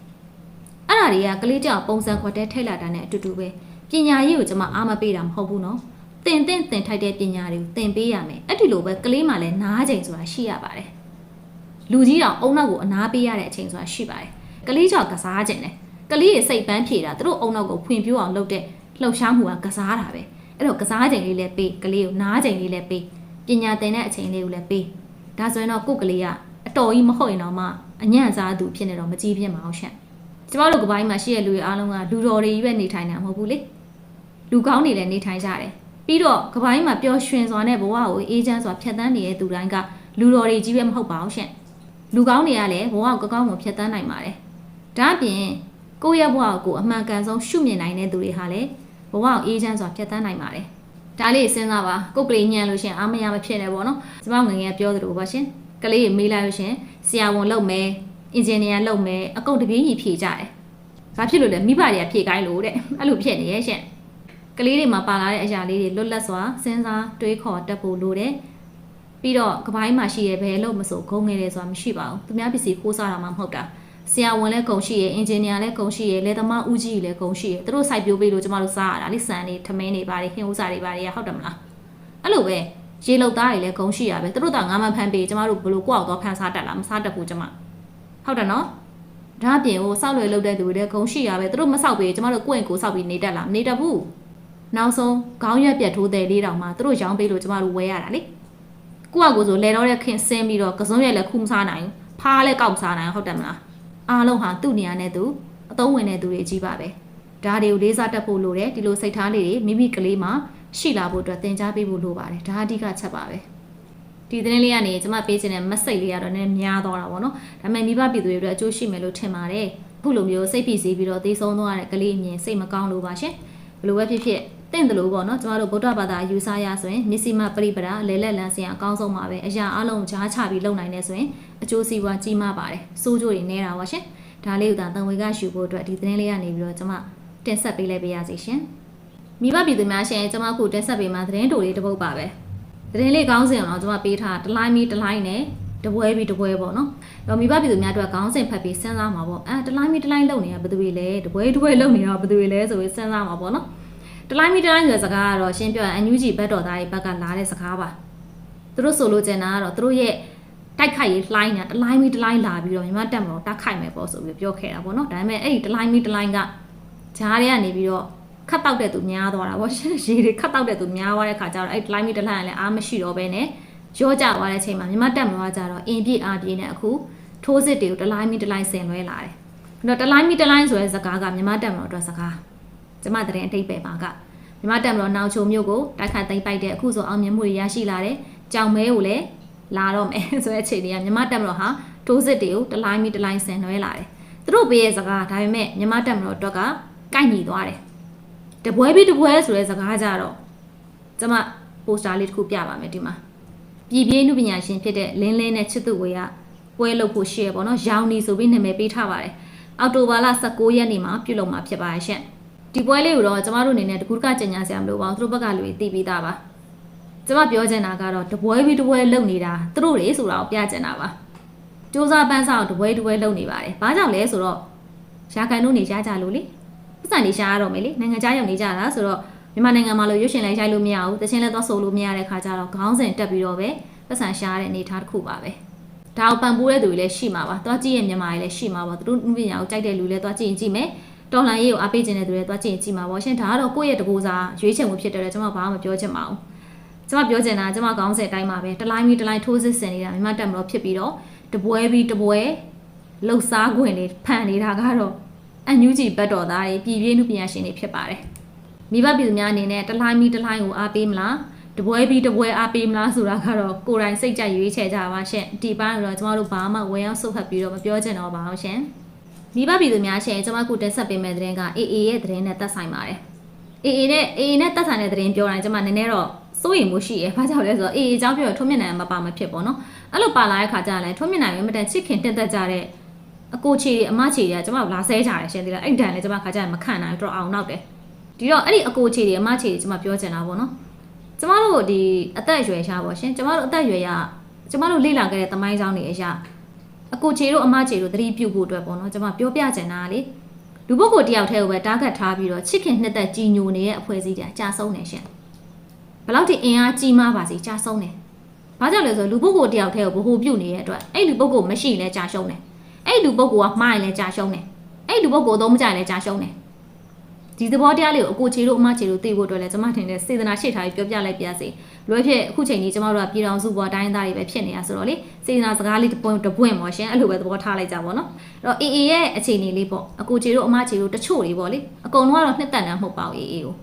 အဲ့ဒါတွေကကလေးကြောင့်ပုံစံခွက်တဲ့ထိတ်လာတာနဲ့အတူတူပဲပညာရေးကိုကျွန်မအားမပေးတာမဟုတ်ဘူးနော်သင်သင်သင်ထိုက်တဲ့ပညာတွေကိုသင်ပေးရမယ်အဲ့ဒီလိုပဲကလေးမှလည်းနားချိန်ဆိုတာရှိရပါတယ်လူကြီးတောင်အုံနောက်ကိုအနားပေးရတဲ့အချိန်ဆိုတာရှိပါတယ်ကလေးကြောင့်ကစားခြင်းတယ်ကလေးရဲ့စိတ်ပန်းဖြေတာသူတို့အုံနောက်ကိုဖွံ့ဖြိုးအောင်လုပ်တဲ့လှုပ်ရှားမှုကကစားတာပဲအဲ့တော့ကစားချိန်လေးလည်းပေးကလေးကိုနားချိန်လေးလည်းပေးပညာသင်တဲ့အချိန်လေးကိုလည်းပေးဒါဆိုရင်တော့ကိုယ့်ကလေးက အတော်ကြီးမဟုတ်ရင်တော့မှအညံ့စားသူဖြစ်နေတော့မကြည့်ပြစ်မအောင်ရှင့်ကျမတို့ကပိုင်းမှာရှိတဲ့လူတွေအားလုံးကလူတော်တွေကြီးပဲနေထိုင်တာမဟုတ်ဘူးလေလူကောင်းတွေလည်းနေထိုင်ကြတယ်ပြီးတော့ကပိုင်းမှာပျော်ရွှင်စွာနဲ့ဘဝကိုအေးချမ်းစွာဖြတ်သန်းနေတဲ့သူတိုင်းကလူတော်တွေကြီးပဲမဟုတ်ပါဘူးရှင့်လူကောင်းတွေကလည်းဘဝကိုကောင်းကောင်းမဖြတ်သန်းနိုင်ပါတယ်ဒါအပြင်ကိုယ့်ရဲ့ဘဝကိုအမှန်ကန်ဆုံးရှုမြင်နိုင်တဲ့သူတွေဟာလည်းဘဝကိုအေးချမ်းစွာဖြတ်သန်းနိုင်ပါတယ်ဒါလေးစဉ်းစားပါကိုယ်ကလေးညံလို့ရှရင်အားမရမဖြစ်နေပေါ့နော်ကျမငငယ်ပြောသလိုပါရှင် ကလေးမေးလိုက်လို့ရှရင်ဆရာဝန်လုပ်မယ်အင်ဂျင်နီယာလုပ်မယ်အကုန်တပြေးကြီးဖြေကြတယ်ဘာဖြစ်လို့လဲမိဘတွေကဖြေခိုင်းလို့တဲ့အဲ့လိုဖြစ်နေရဲ့ရှင်ကလေးတွေမှာပါလာတဲ့အရာလေးတွေလွတ်လပ်စွာစဉ်းစားတွေးခေါ်တတ်ဖို့လိုတယ်ပြီးတော့ကပိုင်းမှာရှိရဲ့ဘယ်လို့မဆိုဂုံငယ်တယ်ဆိုတာမရှိပါဘူးသူများပစ္စည်းခိုးစားတာမှမဟုတ်တာဆရာဝန်လည်းဂုံရှိရဲ့အင်ဂျင်နီယာလည်းဂုံရှိရဲ့လယ်သမားဦးကြီးလည်းဂုံရှိရဲ့သူတို့စိုက်ပျိုးပေးလို့ကျမတို့စားရတာလေစံနေထမင်းတွေပါတယ်ခင်းဥစားတွေပါတယ်ဟုတ်တယ်မလားအဲ့လိုပဲ ရေလုတ်သားတွေလည်းဂုံရှိရပဲသူတို့ကငါမှဖမ်းပေးကျမတို့ဘလို့ကိုယ့်အောက်တော့ဖမ်းစားတတ်လားမစားတတ်ဘူးကျမဟုတ်တယ်နော်ဒါအပြင်ဟိုစောက်လွယ်လုတ်တဲ့သူတွေလည်းဂုံရှိရပဲသူတို့မစောက်ပေးကျမတို့ကိုယ့်အိမ်ကိုစောက်ပြီးနေတတ်လားမနေတတ်ဘူးနောက်ဆုံးခေါင်းရွက်ပြတ်ထိုးတဲ့လေးတောင်မှသူတို့ရောင်းပေးလို့ကျမတို့ဝဲရတာလေကိုယ့်အကိုဆိုလဲတော့တဲ့ခင်ဆင်းပြီးတော့ကစုံရက်လည်းခုမစားနိုင်ဘူးဖားလည်းကောက်မစားနိုင်ဟုတ်တယ်မလားအားလုံးဟာသူ့နေရာနဲ့သူအသုံးဝင်တဲ့သူတွေကြီးပါပဲဒါတွေကိုလေးစားတတ်ဖို့လိုတယ်ဒီလိုစိတ်ထားလေးတွေမိမိကလေးမှာ ရှိလာဖို့အတွက်သင်ကြားပေးဖို့လိုပါတယ်ဒါအဓိကချက်ပါပဲဒီသတင်းလေးကနေကျွန်မပေးခြင်းတဲ့ message လေးကတော့နည်းများတော့တာပေါ့နော်ဒါပေမဲ့မိဘပြည်သူတွေအတွက်အကျိုးရှိမယ်လို့ထင်ပါတယ်အခုလိုမျိုးစိတ်ဖိစီးပြီးတော့သေဆုံးသွားတဲ့ကလေးအမြင်စိတ်မကောင်းလို့ပါရှင်ဘယ်လိုပဲဖြစ်ဖြစ်တင့်တယ်လို့ပေါ့နော်ကျမတို့ဗုဒ္ဓဘာသာယူဆရဆိုရင်မစ္စည်းမပရိပဒလဲလက်လန်းစင်အကောင်းဆုံးပါပဲအရာအလုံးကြားချပြီးလုပ်နိုင်နေဆိုရင်အကျိုးစီးပွားကြီးမားပါတယ်စိုးကျိုးတွေနေတာပါရှင်ဒါလေးကိုသာတန်ဝေကရှူဖို့အတွက်ဒီသတင်းလေးကနေပြီးတော့ကျမတင်ဆက်ပေးလိုက်ပေးရစီရှင် မိဘပြည်သူများရှင်ကျမခုတင်ဆက်ပေးမှာသတင်းတိုလေးတစ်ပုဒ်ပါပဲသတင်းလေးကောင်းစင်အောင်တော့ကျမပေးထားတလိုင်းမီတလိုင်းနဲ့တပွဲပြီးတပွဲပေါ့နော်။တော့မိဘပြည်သူများအတွက်ခေါင်းစဉ်ဖတ်ပြီးစဉ်းစားမှာပေါ့။အဲတလိုင်းမီတလိုင်းလုံနေတာဘယ်သူတွေလဲတပွဲတပွဲလုံနေတာဘယ်သူတွေလဲဆိုပြီးစဉ်းစားမှာပေါ့နော်။တလိုင်းမီတလိုင်းဆိုတဲ့စကားကတော့ရှင်းပြောရင်အန်ယူဂျီဘတ်တော်သားတွေဘက်ကလာတဲ့စကားပါ။သူတို့ဆိုလိုချင်တာကတော့သူတို့ရဲ့တိုက်ခိုက်ရေးလှိုင်းတာတလိုင်းမီတလိုင်းလာပြီးတော့မြန်မာတက်မလို့တိုက်ခိုက်မယ်ပေါ့ဆိုပြီးပြောခဲ့တာပေါ့နော်။ဒါပေမဲ့အဲ့ဒီတလိုင်းမီတလိုင်းကဂျားတွေကနေပြီးတော့ ခတ်တောက်တဲ့သူများသွားတာပေါ့ရှင်ရေတွေခတ်တောက်တဲ့သူများသွားတဲ့ခါကျတော့အဲ့ဒီ line မီတလိုင်းကလည်းအားမရှိတော့ဘဲနဲ့ရောကြသွားတဲ့အချိန်မှာမြမတက်မလို့ကြတော့အင်ပြည့်အားပြည့်နဲ့အခုထိုးစစ်တွေကိုတလိုင်းမီတလိုင်းဆင်လွဲလာတယ်။အဲ့တော့တလိုင်းမီတလိုင်းဆိုတဲ့စကားကမြမတက်မလို့အတွက်စကားကျမတရင်အတိတ်ပဲပါကမြမတက်မလို့နောက်ချုံမျိုးကိုတိုက်ခတ်သိမ့်ပိုက်တဲ့အခုဆိုအောင်မြင်မှုတွေရရှိလာတယ်။ကြောင်မဲကိုလည်းလာတော့မယ်ဆိုတဲ့အချိန်တွေကမြမတက်မလို့ဟာထိုးစစ်တွေကိုတလိုင်းမီတလိုင်းဆင်လွဲလာတယ်။သူတို့ပေးရဲ့စကားဒါပေမဲ့မြမတက်မလို့အတွက်ကကိုက်ညီသွားတယ်။ တပွဲပြီးတပွဲဆိုတဲ့စကားကြတော့ကျမပိုစတာလေးတစ်ခုပြပါမယ်ဒီမှာပြည်ပြင်းနုပညာရှင်ဖြစ်တဲ့လင်းလင်းနဲ့ချစ်သူဝေကပွဲလုပ်ဖို့ရှိရပေါ့နော်ရောင်နီဆိုပြီးနာမည်ပေးထားပါတယ်အောက်တိုဘာလ16ရက်နေ့မှာပြုလုပ်မှာဖြစ်ပါရဲ့ရှင့်ဒီပွဲလေးကိုတော့ကျမတို့အနေနဲ့တကူတကကြင်ညာစရာမလိုပါဘူးသူတို့ဘက်ကလူတွေသိပြီးသားပါကျမပြောချင်တာကတော့တပွဲပြီးတပွဲလုပ်နေတာသူတို့တွေဆိုတာကိုပြချင်တာပါစူးစမ်းပန်းစားအောင်တပွဲတပွဲလုပ်နေပါတယ်ဘာကြောင့်လဲဆိုတော့ရာခိုင်နှုန်းနေကြကြလို့လေ ပတ်စံနေရှားရတော့မယ်လေနိုင်ငံခြားရောက်နေကြတာဆိုတော့မြန်မာနိုင်ငံမှာလို့ရွှေရှင်လည်းရိုက်လို့မရဘူးတချင်းလည်းသွားဆိုလို့မရတဲ့ခါကျတော့ခေါင်းစဉ်တက်ပြီးတော့ပဲပတ်စံရှားတဲ့အနေအထားတစ်ခုပါပဲဒါကိုပံပိုးတဲ့သူတွေလည်းရှိမှာပါသွားကြည့်ရင်မြန်မာတွေလည်းရှိမှာပါသူတို့ဥပညာကိုကြိုက်တဲ့လူလည်းသွားကြည့်ရင်ကြည့်မယ်တော်လှန်ရေးကိုအားပေးခြင်းတဲ့သူတွေသွားကြည့်ရင်ကြည့်မှာပေါ့ရှင်ဒါကတော့ကိုယ့်ရဲ့တကူစားရွေးချယ်မှုဖြစ်တယ်လေကျွန်မဘာမှမပြောချင်ပါဘူးကျွန်မပြောချင်တာကျွန်မခေါင်းစဉ်အတိုင်းပါပဲတလိုင်းမီတလိုင်းထိုးစစ်ဆင်နေတာမြန်မာတက်မလို့ဖြစ်ပြီးတော့တပွဲပြီးတပွဲလှုပ်ရှားခွင့်တွေဖန်နေတာကတော့ အန်ယူဂျီဘတ်တော်သားတွေပြည်ပြင်းမှုပညာရှင်တွေဖြစ်ပါတယ်မိဘပြည်သူများအနေနဲ့တလိုင်းမီတလိုင်းကိုအားပေးမလားတတပွဲပြီးတပွဲအားပေးမလားဆိုတာကတော့ကိုယ်တိုင်စိတ်ကြိုက်ရွေးချယ်ကြပါရှင်ဒီပိုင်းကတော့ကျမတို့ဘာမှဝင်ရောက်ဆုတ်ဖက်ပြီးတော့မပြောချင်တော့ပါဘူးရှင်မိဘပြည်သူများရှင်ကျမခုတက်ဆက်ပေးမယ့်သတင်းက AA ရဲ့သတင်းနဲ့သက်ဆိုင်ပါတယ် AA နဲ့ AA နဲ့သက်ဆိုင်တဲ့သတင်းပြောတိုင်းကျမနည်းနည်းတော့စိုးရိမ်မှုရှိရယ်ဘာကြောင့်လဲဆိုတော့ AA အကြောင်းပြောရင်ထွန်းမြင့်နိုင်မပါမဖြစ်ပေါ့နော်အဲ့လိုပါလာတဲ့ခါကျရင်ထွန်းမြင့်နိုင်ရမတန်ချစ်ခင်တက်တက်ကြတဲ့ အကိုချီတွေအမချီတွေကကျမတို့လာဆဲကြတယ်ရှင်ဒီလားအဲ့တန်လည်းကျမခါကျရင်မခံနိုင်တော့အောင်နောက်တယ်ဒီတော့အဲ့ဒီအကိုချီတွေအမချီတွေကျမပြောချင်တာပေါ့နော်ကျမတို့ဒီအသက်အရွယ်ရှားပေါ့ရှင်ကျမတို့အသက်အရွယ်ရကျမတို့လေ့လာခဲ့တဲ့သမိုင်းကြောင်းတွေအရာအကိုချီတို့အမချီတို့သတိပြုဖို့အတွက်ပေါ့နော်ကျမပြောပြချင်တာကလေလူပုဂ္ဂိုလ်တယောက်တည်းကိုပဲတားဂတ်ထားပြီးတော့ချစ်ခင်နှစ်သက်ကြည်ညိုနေတဲ့အဖွဲ့အစည်းတွေကြာဆုံးနေရှင်ဘယ်လောက်ထိအင်အားကြီးမားပါစေကြာဆုံးနေဘာကြောင့်လဲဆိုတော့လူပုဂ္ဂိုလ်တယောက်တည်းကိုဗဟုပြုနေတဲ့အတွက်အဲ့လူပုဂ္ဂိုလ်မရှိရင်လည်းကြာရှုံးတယ် အဲ့လူပုဂ္ဂိုလ်ကမှားရင်လည်းကြာရှုံးတယ်အဲ့လူပုဂ္ဂိုလ်သုံးမကြရင်လည်းကြာရှုံးတယ်ဒီသဘောတရားလေးကိုအကိုချေတို့အမချေတို့သိဖို့အတွက်လည်းကျွန်မထင်တဲ့စေတနာရှိထားပြီးပြောပြလိုက်ပါစေလွယ်ဖြစ်အခုချိန်ကြီးကျွန်တော်တို့ကပြည်တော်စုပေါ်တိုင်းသားတွေပဲဖြစ်နေရဆိုတော့လေစေတနာစကားလေးတစ်ပွင့်တစ်ပွင့်ပေါ့ရှင်အဲ့လိုပဲသဘောထားလိုက်ကြပါတော့အဲ့တော့ AA ရဲ့အခြေအနေလေးပေါ့အကိုချေတို့အမချေတို့တချို့လေးပေါ့လေအကုန်လုံးကတော့နှစ်သက်နေမဟုတ်ပါဘူး AA ကို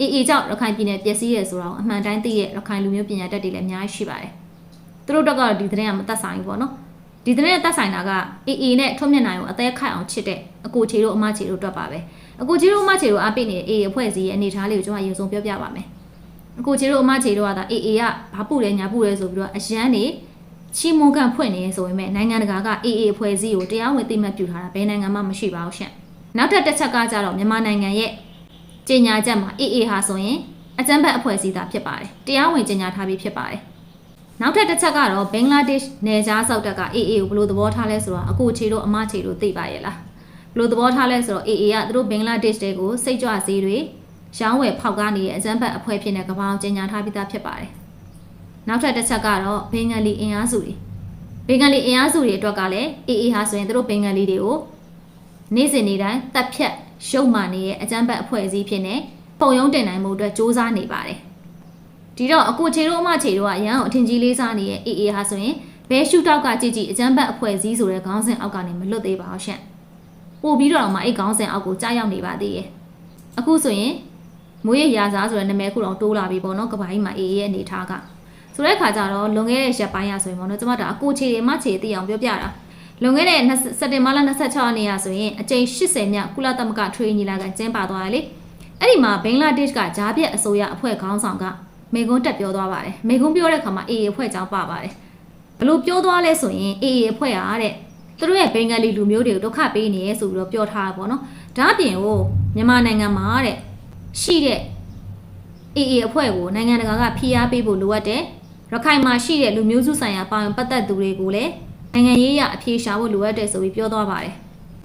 AA ကြောင့်ရခိုင်ပြည်နယ်ပျက်စီးရဲဆိုတော့အမှန်တိုင်းသိရဲ့ရခိုင်လူမျိုးပညာတတ်တွေလည်းအများကြီးရှိပါတယ်သူတို့တော့ကတော့ဒီသတင်းကမသက်ဆိုင်ဘူးပေါ့နော် ဒီသတင်းနဲ့သက်ဆိုင်တာက AA နဲ့ထွတ်မြင့်နိုင်ကိုအသေးခိုက်အောင်ချစ်တဲ့အကိုချေတို့အမချေတို့အတွက်ပါပဲအကိုချေတို့အမချေတို့အားပေးနေတဲ့ AA အဖွဲ့အစည်းရဲ့အနေအထားလေးကိုကျွန်တော်ရင်ဆုံးပြောပြပါမယ်အကိုချေတို့အမချေတို့ကဒါ AA ကဘာပုလဲညာပုလဲဆိုပြီးတော့အရန်နေချီမွန်ကန်ဖွင့်နေဆိုပေမဲ့နိုင်ငံတကာက AA အဖွဲ့အစည်းကိုတရားဝင်သိမှတ်ပြုထားတာဘယ်နိုင်ငံမှမရှိပါဘူးရှင့်နောက်ထပ်တစ်ချက်ကကြတော့မြန်မာနိုင်ငံရဲ့ကြေညာချက်မှာ AA ဟာဆိုရင်အကြမ်းဖက်အဖွဲ့အစည်းသားဖြစ်ပါတယ်တရားဝင်ကြေညာထားပြီးဖြစ်ပါတယ် နောက်ထပ်တစ်ချက်ကတော့ဘင်္ဂလားဒေ့ရှ်နယ်ခြားစောက်တပ်က AA ကိုဘယ်လိုသဘောထားလဲဆိုတော့အကိုချေတို့အမချေတို့သိပါရဲ့လားဘယ်လိုသဘောထားလဲဆိုတော့ AA ကသူတို့ဘင်္ဂလားဒေ့ရှ်တွေကိုစိတ်ကြွဈေးတွေရောင်းဝယ်ဖောက်ကားနေတဲ့အကြမ်းဖက်အဖွဲ့ဖြစ်တဲ့ကမ္ဘာအောင်ကြေညာထားပြီးသားဖြစ်ပါတယ်နောက်ထပ်တစ်ချက်ကတော့ဘင်္ဂလီအင်အားစုတွေဘင်္ဂလီအင်အားစုတွေအတွက်ကလည်း AA ဟာဆိုရင်သူတို့ဘင်္ဂလီတွေကိုနေ့စဉ်နေ့တိုင်းတပ်ဖြတ်ရှုံမာနေတဲ့အကြမ်းဖက်အဖွဲ့အစည်းဖြစ်နေပုံရုံးတင်နိုင်မှုအတွက်စ조사နေပါတယ် ဒီတော့အကိုချေတို့အမချေတို့ကရန်အောင်အထင်ကြီးလေးစားနေတဲ့ AA ဟာဆိုရင်ဘဲရှုထောက်ကကြည့်ကြည့်အကြမ်းဖက်အဖွဲ့အစည်းဆိုတဲ့ခေါင်းစဉ်အောက်ကနေမလွတ်သေးပါဘူးရှင့်ပို့ပြီးတော့မှအဲ့ခေါင်းစဉ်အောက်ကိုကြားရောက်နေပါသေးရဲ့အခုဆိုရင်မွေးရရာစားဆိုတဲ့နာမည်ခုတော့တိုးလာပြီပေါ့နော်ကဘာကြီးမှာ AA ရဲ့အနေထားကဆိုတဲ့ခါကျတော့လွန်ခဲ့တဲ့ရက်ပိုင်းရဆိုရင်ပေါ့နော်ကျမတို့အကိုချေတွေအမချေသိအောင်ပြောပြတာလွန်ခဲ့တဲ့စက်တင်ဘာလ26ရက်နေ့ရဆိုရင်အကြိမ်80မြတ်ကုလသမဂ္ဂထွေးညီလာခံကျင်းပသွားတယ်လေအဲ့ဒီမှာဘင်္ဂလားဒေ့ရှ်ကဂျားပြက်အစိုးရအဖွဲ့ခေါင်းဆောင်က မေကွန်းတက်ပြောသွားပါတယ်မေကွန်းပြောတဲ့ခါမှာ AA အဖွဲ့ကြောင်းပါပါတယ်ဘလို့ပြောသွားလဲဆိုရင် AA အဖွဲ့ဟာတဲ့သူတို့ရဲ့ဘင်္ဂလီလူမျိုးတွေကိုဒုက္ခပေးနေရဲဆိုပြီးတော့ပြောထားတာပေါ့နော်ဒါအပြင်ကိုမြန်မာနိုင်ငံမှာတဲ့ရှိတဲ့ AA အဖွဲ့ကိုနိုင်ငံတကာကဖိအားပေးဖို့လိုအပ်တယ်ရခိုင်မှာရှိတဲ့လူမျိုးစုဆိုင်ရာပါဝင်ပတ်သက်သူတွေကိုလည်းနိုင်ငံရေးရအပြေရှားဖို့လိုအပ်တယ်ဆိုပြီးပြောသွားပါတယ်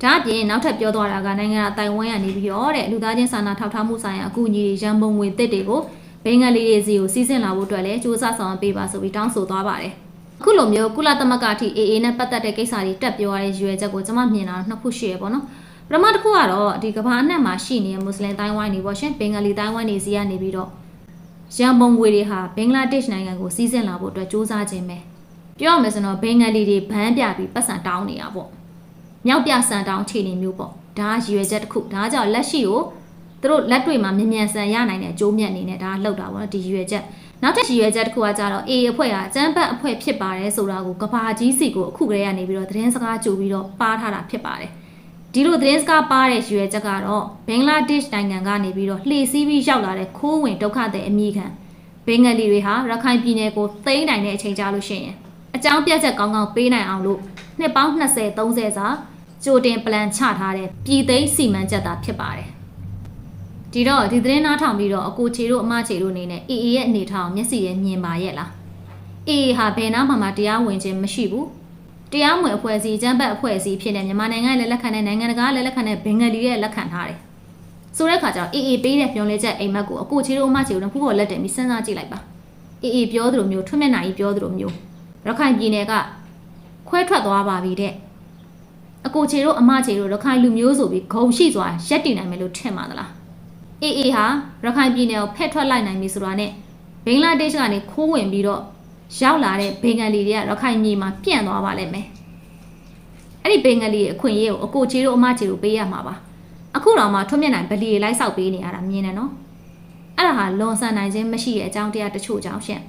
ဒါအပြင်နောက်ထပ်ပြောသွားတာကနိုင်ငံအတိုင်ဝမ်ကနေပြီးတော့တဲ့လူသားချင်းစာနာထောက်ထားမှုဆိုင်ရာအကူအညီတွေရန်ပုံငွေတစ်တွေကို ဘင်္ဂလီတွေစီကိုစီးဆင်းလာဖို့အတွက်လည်းစ조사ဆောင်ပေးပါဆိုပြီးတောင်းဆိုသွားပါတယ်အခုလိုမျိုးကုလသမဂ္ဂအထိ AA နဲ့ပတ်သက်တဲ့ကိစ္စတွေတက်ပြောရတဲ့ရွယ်ချက်ကိုကျွန်မမြင်တာနှစ်ခုရှိရပေါ့နော်ပထမတစ်ခုကတော့ဒီကမ္ဘာအနှံ့မှာရှိနေတဲ့မွတ်စလင်တိုင်းဝိုင်းတွေပေါ့ရှင်ဘင်္ဂလီတိုင်းဝိုင်းတွေစီကနေပြီးတော့ရန်ပုံငွေတွေဟာဘင်္ဂလားဒေ့ရှ်နိုင်ငံကိုစီးဆင်းလာဖို့အတွက်စ조사ခြင်းပဲပြောရမယ်ဆိုတော့ဘင်္ဂလီတွေဗန်းပြပြီးပတ်စံတောင်းနေတာပေါ့မြောက်ပြဆန်တောင်းခြေနေမျိုးပေါ့ဒါကရွယ်ချက်တစ်ခုဒါကြောင့်လက်ရှိကို သူတို့လက်တွေ့မှာမြန်မြန်ဆန်ရနိုင်တဲ့အကျိုးမြတ်အနေနဲ့ဒါလှုပ်တာပေါ့နော်ဒီရွယ်ချက်နောက်ထပ်ရွယ်ချက်တစ်ခုကကြတော့ A အဖွဲ့ကကျန်းပတ်အဖွဲ့ဖြစ်ပါတယ်ဆိုတာကိုကဘာကြီးစီကိုအခုကလေးကနေပြီးတော့သတင်းစကားကြိုပြီးတော့ပါထားတာဖြစ်ပါတယ်ဒီလိုသတင်းစကားပါတဲ့ရွယ်ချက်ကတော့ဘင်္ဂလားဒေ့ရှ်နိုင်ငံကနေပြီးတော့လှေစီးပြီးရောက်လာတဲ့ခိုးဝင်ဒုက္ခသည်အမိခံဘင်္ဂလီတွေဟာရခိုင်ပြည်နယ်ကိုသိမ်းနိုင်တဲ့အချိန်ကြာလို့ရှိရင်အကြောင်းပြချက်ကောင်းကောင်းပေးနိုင်အောင်လို့နှစ်ပေါင်း20 30စာကြိုတင်ပလန်ချထားတဲ့ပြည်သိမ်းစီမံချက်သာဖြစ်ပါတယ် ဒီတော့ဒီသတင်းနားထောင်ပြီးတော့အကိုချေတို့အမချေတို့အနေနဲ့ AA ရဲ့အနေထားကိုမျက်စိရဲ့မြင်ပါရဲ့လား AA ဟာဘယ်နာမှမှတရားဝင်ခြင်းမရှိဘူးတရားမဝင်အဖွဲ့အစည်းကျန်းပတ်အဖွဲ့အစည်းဖြစ်နေမြန်မာနိုင်ငံရဲ့လက်ခံတဲ့နိုင်ငံတကာရဲ့လက်ခံတဲ့ဘင်္ဂလီရဲ့လက်ခံထားတယ်ဆိုတဲ့အခါကျတော့ AA ပေးတဲ့ပြောင်းလဲချက်အိမ်မက်ကိုအကိုချေတို့အမချေတို့ဖူးပေါ်လက်တင်ပြီးစဉ်းစားကြည့်လိုက်ပါ AA ပြောသလိုမျိုးထွတ်မျက်နှာကြီးပြောသလိုမျိုးရခိုင်ပြည်နယ်ကခွဲထွက်သွားပါပြီတဲ့အကိုချေတို့အမချေတို့ရခိုင်လူမျိုးဆိုပြီးဂုံရှိစွာရက်တည်နိုင်မယ်လို့ထင်ပါသလား အေးအေးဟာရခိုင်ပြည်နယ်ကိုဖက်ထွက်လိုက်နိုင်ပြီဆိုတာနဲ့ဘင်္ဂလားဒေ့ရှ်ကနေခိုးဝင်ပြီးတော့ရောက်လာတဲ့ဘင်္ဂလီတွေကရခိုင်ပြည်မှာပြန့်သွားပါလိမ့်မယ်အဲ့ဒီဘင်္ဂလီရဲ့အခွင့်အရေးကိုအကိုချေတို့အမချေတို့ပေးရမှာပါအခုတော့မှထွတ်မြတ်နိုင်ဗလီလိုက်ဆောက်ပေးနေရတာမြင်တယ်နော်အဲ့ဒါဟာလွန်ဆန်နိုင်ခြင်းမရှိတဲ့အကြောင်းတရားတချို့ကြောင့်ရှင်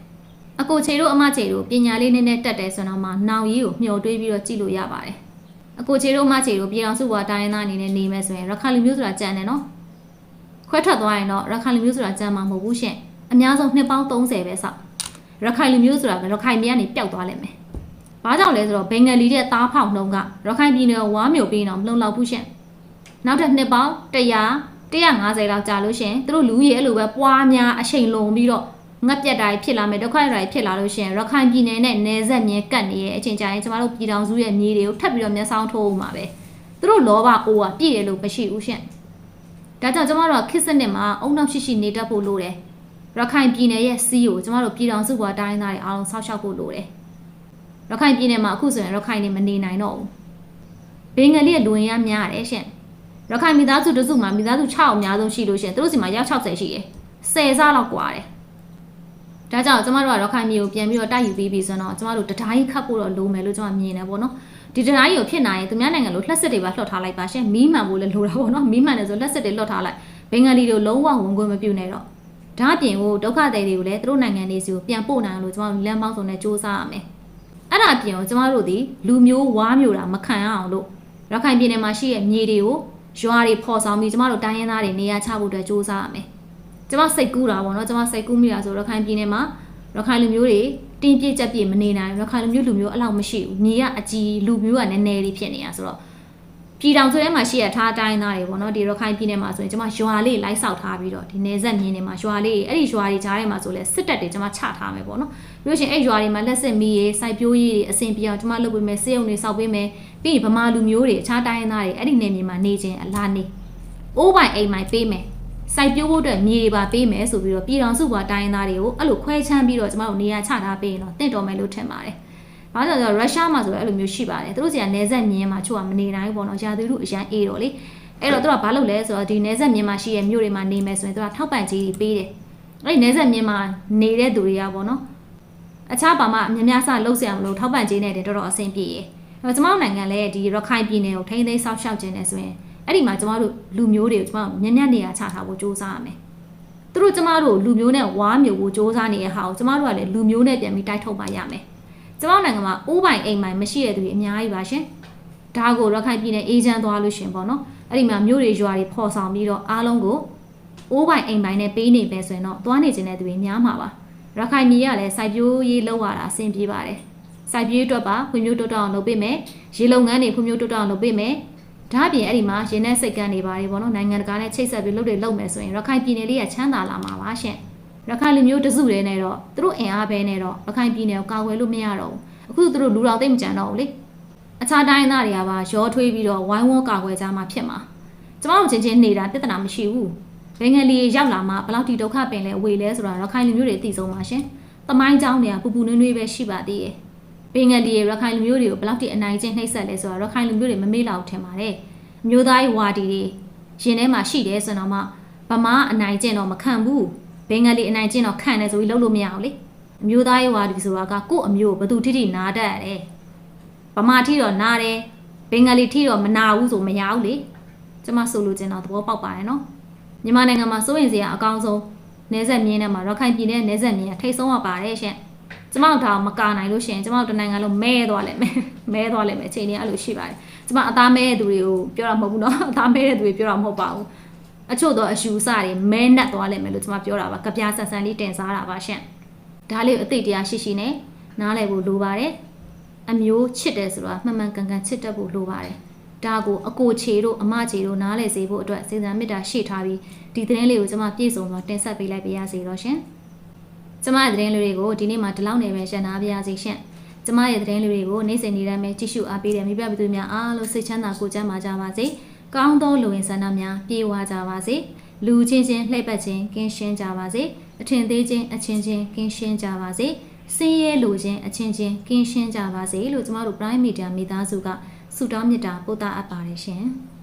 အကိုချေတို့အမချေတို့ပညာလေးနည်းနည်းတက်တယ်ဆိုတော့မှနောင်ရီကိုမျှော်တွေးပြီးတော့ကြည့်လို့ရပါတယ်အကိုချေတို့အမချေတို့ပြည်တော်စုဘွားတိုင်းရင်းသားအနေနဲ့နေမယ်ဆိုရင်ရခိုင်လူမျိုးဆိုတာကြံတယ်နော် ခွဲထွက်သွားရင်တော့ရခိုင်လူမျိုးဆိုတာကြံမှာမဟုတ်ဘူးရှင်အများဆုံးနှစ်ပေါင်း30ပဲဆောက်ရခိုင်လူမျိုးဆိုတာကရခိုင်ပြည်ကနေပျောက်သွားလိမ့်မယ်ဘာကြောင့်လဲဆိုတော့ဘင်္ဂလီတဲ့သားဖောက်နှုံးကရခိုင်ပြည်နယ်ကိုဝါမျိုးပြီးတော့မလုံလောက်ဘူးရှင်နောက်ထပ်နှစ်ပေါင်း100 150လောက်ကြာလို့ရှရင်သူတို့လူကြီးအဲ့လိုပဲပွားများအချိန်လုံးပြီးတော့ငတ်ပြတ်တာဖြစ်လာမယ်ဒုက္ခရိုက်ဖြစ်လာလို့ရှရင်ရခိုင်ပြည်နယ်နဲ့နယ်စပ်မြဲကတ်နေရဲ့အချိန်ကြာရင်ကျမတို့ပြည်တော်စုရဲ့မြေတွေကိုထပ်ပြီးတော့မျက်စောင်းထိုးအောင်ပါပဲသူတို့လောဘအိုးကပြည့်တယ်လို့မရှိဘူးရှင့် ဒါကြောင့်ကျမတို့ကခစ်စနစ်မှာအုံနောက်ရှိရှိနေတတ်ဖို့လိုတယ်ရခိုင်ပြည်နယ်ရဲ့စီးကိုကျမတို့ပြည်တော်စုဘွားတိုင်းသားတွေအားလုံးဆောက်ရှောက်ဖို့လိုတယ်ရခိုင်ပြည်နယ်မှာအခုဆိုရင်ရခိုင်နေမနေနိုင်တော့ဘူးဘင်္ဂလီရဲ့လူဝင်ရများတယ်ရှင့် ရခိုင်မိသားစုတစုမှာမိသားစု6အများဆုံးရှိလို့ရှရင်သူတို့စီမှာရောက်60ရှိတယ်10စားလောက်กว่าတယ်ဒါကြောင့်ကျမတို့ကရခိုင်မျိုးကိုပြန်ပြီးတော့တိုက်ယူပြီးပြီဆိုတော့ကျမတို့တတိုင်းခတ်ဖို့တော့လိုမယ်လို့ကျမမြင်တယ်ပေါ့နော် ဒီတတိုင်းကိုဖြစ်နိုင်ရင်သူများနိုင်ငံလိုလှက်စစ်တွေပါလွှတ်ထားလိုက်ပါရှင်မီးမှန်ဖို့လည်းလိုတာပေါ့နော်မီးမှန်တယ်ဆိုလက်စစ်တွေလွှတ်ထားလိုက်ဘင်္ဂလီတို့လုံးဝဝင်ခွင့်မပြုနဲ့တော့ဒါအပြင်ကိုဒုက္ခသည်တွေကိုလည်းသူတို့နိုင်ငံလေးစီကိုပြန်ပို့နိုင်လို့ကျမတို့လမ်းပေါင်းစုံနဲ့စူးစမ်းရမယ်အဲ့ဒါအပြင်ကိုကျမတို့ဒီလူမျိုးဝါမျိုးတာမခံရအောင်လို့ရခိုင်ပြည်နယ်မှာရှိတဲ့မြေတွေကိုရွာတွေပေါ်ဆောင်ပြီးကျမတို့တိုင်းရင်းသားတွေနေရာချဖို့အတွက်စူးစမ်းရမယ်။ကျမစိတ်ကူးတာပေါ့နော်ကျမစိတ်ကူးမိတာဆိုရခိုင်ပြည်နယ်မှာရခိုင်လူမျိုးတွေ တင်းပြည့်ကြက်ပြည့်မနေနိုင်ရခိုင်လူမျိုးလူမျိုးအလောက်မရှိဘူး။မြေကအကြီးလူမျိုးကနည်းနည်းလေးဖြစ်နေတာဆိုတော့ပြည်တောင်ဆိုထဲမှာရှိရထားတိုင်းသားတွေပေါ့နော်ဒီရခိုင်ပြည်နယ်မှာဆိုရင်ကျမရွာလေးလိုက်ဆောက်ထားပြီးတော့ဒီနေဆက်မြင်းတွေမှာရွာလေးအဲ့ဒီရွာတွေကြားထဲမှာဆိုလဲစစ်တပ်တွေကျမချထားမယ်ပေါ့နော်ပြီးလို့ရှိရင်အဲ့ရွာတွေမှာလက်စစ်မီးရေးစိုက်ပျိုးရေးတွေအဆင်ပြေအောင်ကျမလုပ်ပေးမယ်စေယုံတွေစောက်ပေးမယ်ပြီးရင်ဗမာလူမျိုးတွေအခြားတိုင်းသားတွေအဲ့ဒီနေမြေမှာနေခြင်းအလားနေအိုးပိုင်အိမ်မိုင်ပေးမယ် စိုက်ပျိုးဖို့အတွက်မြေတွေပါပေးမယ်ဆိုပြီးတော့ပြည်တော်စုဘွားတိုင်းသားတွေကိုအဲ့လိုခွဲချမ်းပြီးတော့ကျမတို့နေရာချထားပေးရင်တော့တင့်တော်မယ်လို့ထင်ပါတယ်။ဘာလို့လဲဆိုတော့ရုရှားမှာဆိုတော့အဲ့လိုမျိုးရှိပါတယ်။သူတို့စီကနေဆက်မြင်းမှာချို့ကမနေနိုင်ဘူးပေါ့နော်။ရာသီဥတုအရန်အေးတော့လေ။အဲ့တော့သူကဘာလုပ်လဲဆိုတော့ဒီနေဆက်မြင်းမှာရှိတဲ့မြို့တွေမှာနေမယ်ဆိုရင်သူကထောက်ပံ့ကြေးတွေပေးတယ်။အဲ့ဒီနေဆက်မြင်းမှာနေတဲ့သူတွေကပေါ့နော်။အခြားဘာမှများများစလှုပ်ဆရာမလို့ထောက်ပံ့ကြေးနဲ့တင်တော်တော်အဆင်ပြေရဲ့။အဲ့တော့ကျမတို့နိုင်ငံလည်းဒီရခိုင်ပြည်နယ်ကိုထိန်းသိမ်းဆောက်ရှောက်ခြင်းနဲ့ဆိုရင် အဲ့ဒီမှာကျမတို့လူမျိုးတွေကိုကျမတို့မြက်မြက်နေရာချထားဖို့စူးစမ်းရမယ်။သူတို့ကျမတို့လူမျိုးနဲ့ဝါမျိုးကိုစူးစမ်းနေတဲ့ဟာကိုကျမတို့ကလည်းလူမျိုးနဲ့ပြန်ပြီးတိုက်ထုတ်ပါရမယ်။ကျမတို့နိုင်ငံမှာအိုးပိုင်အိမ်ပိုင်မရှိတဲ့သူတွေအများကြီးပါရှင်။ဒါကိုရခိုင်ပြည်နယ်အေဂျင့်သွားလို့ရှင်ပေါ့နော်။အဲ့ဒီမှာမျိုးတွေရွာတွေဖော်ဆောင်ပြီးတော့အားလုံးကိုအိုးပိုင်အိမ်ပိုင်နဲ့ပေးနေပဲဆိုရင်တော့သွားနေခြင်းတဲ့သူတွေများမှာပါ။ရခိုင်ပြည်ကလည်းစိုက်ပျိုးရေးလုပ်ရတာအဆင်ပြေပါတယ်။စိုက်ပျိုးရေးအတွက်ပါဖွံ့ဖြိုးတိုးတက်အောင်လုပ်ပေးမယ်။ရေလုပ်ငန်းတွေဖွံ့ဖြိုးတိုးတက်အောင်လုပ်ပေးမယ်။ ဒါအပြင်အဲ့ဒီမှာရင်းနှက်စိတ်ကန်းတွေပါတယ်ပေါ့နော်နိုင်ငံတကာနဲ့ချိတ်ဆက်ပြီးလုပ်တွေလုပ်မယ်ဆိုရင်ရခိုင်ပြည်နယ်လေးကချမ်းသာလာမှာပါရှင်ရခိုင်လူမျိုးတစုတွေနဲ့တော့သူတို့အင်အားပဲနဲ့တော့ရခိုင်ပြည်နယ်ကိုကာကွယ်လို့မရတော့ဘူးအခုသူတို့လူတော်သိမ့်မကြံတော့ဘူးလေအခြားတိုင်းသားတွေကပါရောထွေးပြီးတော့ဝိုင်းဝန်းကာကွယ်ကြမှာဖြစ်မှာကျမတို့ချင်းချင်းနေတာပြဿနာမရှိဘူးဘင်္ဂလီရောက်လာမှဘယ်လောက်ထိဒုက္ခပင်လဲဝေလဲဆိုတာရခိုင်လူမျိုးတွေသိဆုံးပါရှင်သမိုင်းကြောင်းတွေကပူပူနွေးနွေးပဲရှိပါသေးရဲ့ ဘင်္ဂလီရခိုင်လူမျိုးတွေကိုဘယ်လောက်ထိအနိုင်ကျင့်နှိပ်စက်လဲဆိုတာရခိုင်လူမျိုးတွေမမေ့လောက်ထင်ပါတယ်အမျိုးသားရေးဝါဒီတွေရင်ထဲမှာရှိတယ်ဆိုတော့မှဗမာအနိုင်ကျင့်တော့မခံဘူးဘင်္ဂလီအနိုင်ကျင့်တော့ခံတယ်ဆိုပြီးလုပ်လို့မရဘူးလေအမျိုးသားရေးဝါဒီဆိုတာကကို့အမျိုးဘသူထိထိနာတတ်ရတယ်ဗမာထိတော့နာတယ်ဘင်္ဂလီထိတော့မနာဘူးဆိုမရဘူးလေကျမဆိုလိုချင်တော့သဘောပေါက်ပါတယ်နော်မြန်မာနိုင်ငံမှာစိုးရင်စရာအကောင်းဆုံးနေဆက်မြင်းထဲမှာရခိုင်ပြည်နယ်နေဆက်မြင်းကထိတ်ဆုံးရပါတယ်ရှင် ကျမတို့ဒါမကာနိုင်လို့ရှိရင်ကျမတို့တနိုင်ငံလုံးမဲသွားလိမ့်မယ်မဲသွားလိမ့်မယ်အချိန်ကြီးအဲ့လိုရှိပါတယ်ကျမအသားမဲတဲ့သူတွေကိုပြောတာမဟုတ်ဘူးเนาะအသားမဲတဲ့သူတွေပြောတာမဟုတ်ပါဘူးအချို့တော့အယူဆတွေမဲနက်သွားလိမ့်မယ်လို့ကျမပြောတာပါကြပြဆန်ဆန်လေးတင်စားတာပါရှင့်ဒါလေးကိုအသိတရားရှိရှိနဲ့နားလည်ဖို့လိုပါတယ်အမျိုးချစ်တယ်ဆိုတာမှန်မှန်ကန်ကန်ချစ်တတ်ဖို့လိုပါတယ်ဒါကိုအကိုချေတို့အမချေတို့နားလည်စေဖို့အတွက်စေတနာမေတ္တာရှိထားပြီးဒီသတင်းလေးကိုကျွန်မပြည့်စုံစွာတင်ဆက်ပေးလိုက်ပါရစေတော့ရှင် ကျွန်မရဲ့သတင်းလေးတွေကိုဒီနေ့မှဒီလောက်နေပဲရှင်းနာပါရစေရှင်ကျမရဲ့သတင်းလေးတွေကိုနေ့စဉ်နေ့တိုင်းပဲကြည့်ရှုအားပေးတဲ့မိဘပြည်သူများအားလုံးစိတ်ချမ်းသာကိုယ်ကျန်းမာကြပါစေ။ကောင်းသောလူဝင်ဆန္ဒများပြေဝကြပါစေ။လူချင်းချင်းလှည့်ပတ်ခြင်းကင်းရှင်းကြပါစေ။အထင်သေးခြင်းအချင်းချင်းကင်းရှင်းကြပါစေ။စင်းရဲလူချင်းအချင်းချင်းကင်းရှင်းကြပါစေလို့ကျမတို့ Prime Media မိသားစုကဆုတောင်းမေတ္တာပို့သအပ်ပါတယ်ရှင်။